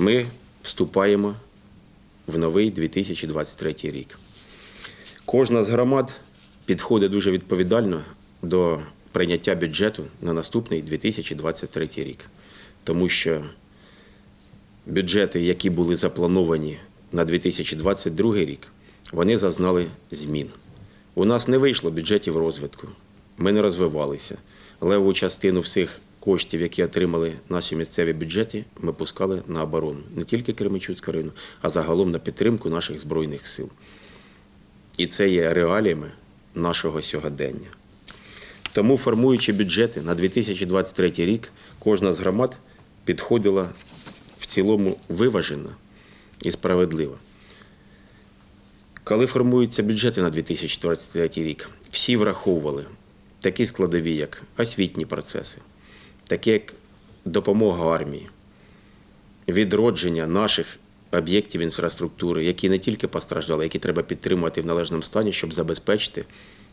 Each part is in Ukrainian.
ми вступаємо в новий 2023 рік. Кожна з громад підходить дуже відповідально до прийняття бюджету на наступний 2023 рік, тому що бюджети, які були заплановані на 2022 рік, вони зазнали змін. У нас не вийшло бюджетів розвитку, ми не розвивалися. Леву частину всіх коштів, які отримали наші місцеві бюджети, ми пускали на оборону. Не тільки Кременчуцька району, а загалом на підтримку наших Збройних сил. І це є реаліями нашого сьогодення. Тому, формуючи бюджети на 2023 рік, кожна з громад підходила в цілому виважено і справедливо. Коли формуються бюджети на 2023 рік, всі враховували такі складові, як освітні процеси, такі як допомога армії, відродження наших об'єктів інфраструктури, які не тільки постраждали, які треба підтримувати в належному стані, щоб забезпечити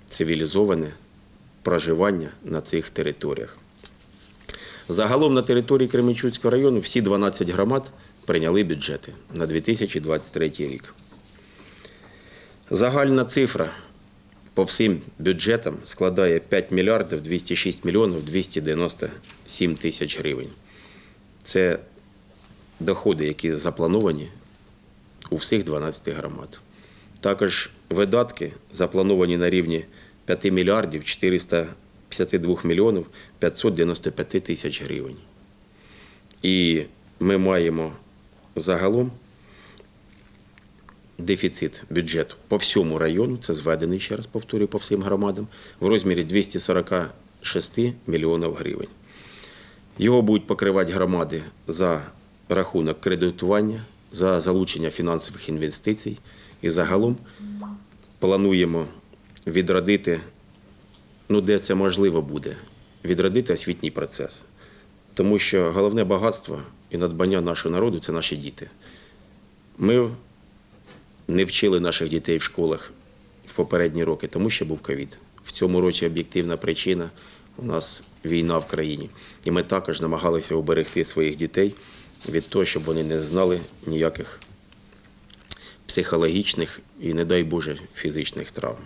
цивілізоване проживання на цих територіях. Загалом на території Кременчуцького району всі 12 громад прийняли бюджети на 2023 рік. Загальна цифра по всім бюджетам складає 5 мільярдів 206 мільйонів 297 тисяч гривень. Це доходи, які заплановані у всіх 12 громад. Також видатки заплановані на рівні 5 мільярдів 452 мільйонів 595 тисяч гривень. І ми маємо загалом дефіцит бюджету по всьому району, це зведений, ще раз повторюю, по всім громадам, в розмірі 246 мільйонів гривень. Його будуть покривати громади за рахунок кредитування, за залучення фінансових інвестицій. І загалом плануємо відродити, ну де це можливо буде, відродити освітній процес. Тому що головне багатство і надбання нашого народу це наші діти. Ми не вчили наших дітей в школах в попередні роки, тому що був ковід. В цьому році об'єктивна причина у нас війна в країні. І ми також намагалися оберегти своїх дітей від того, щоб вони не знали ніяких психологічних і, не дай Боже, фізичних травм.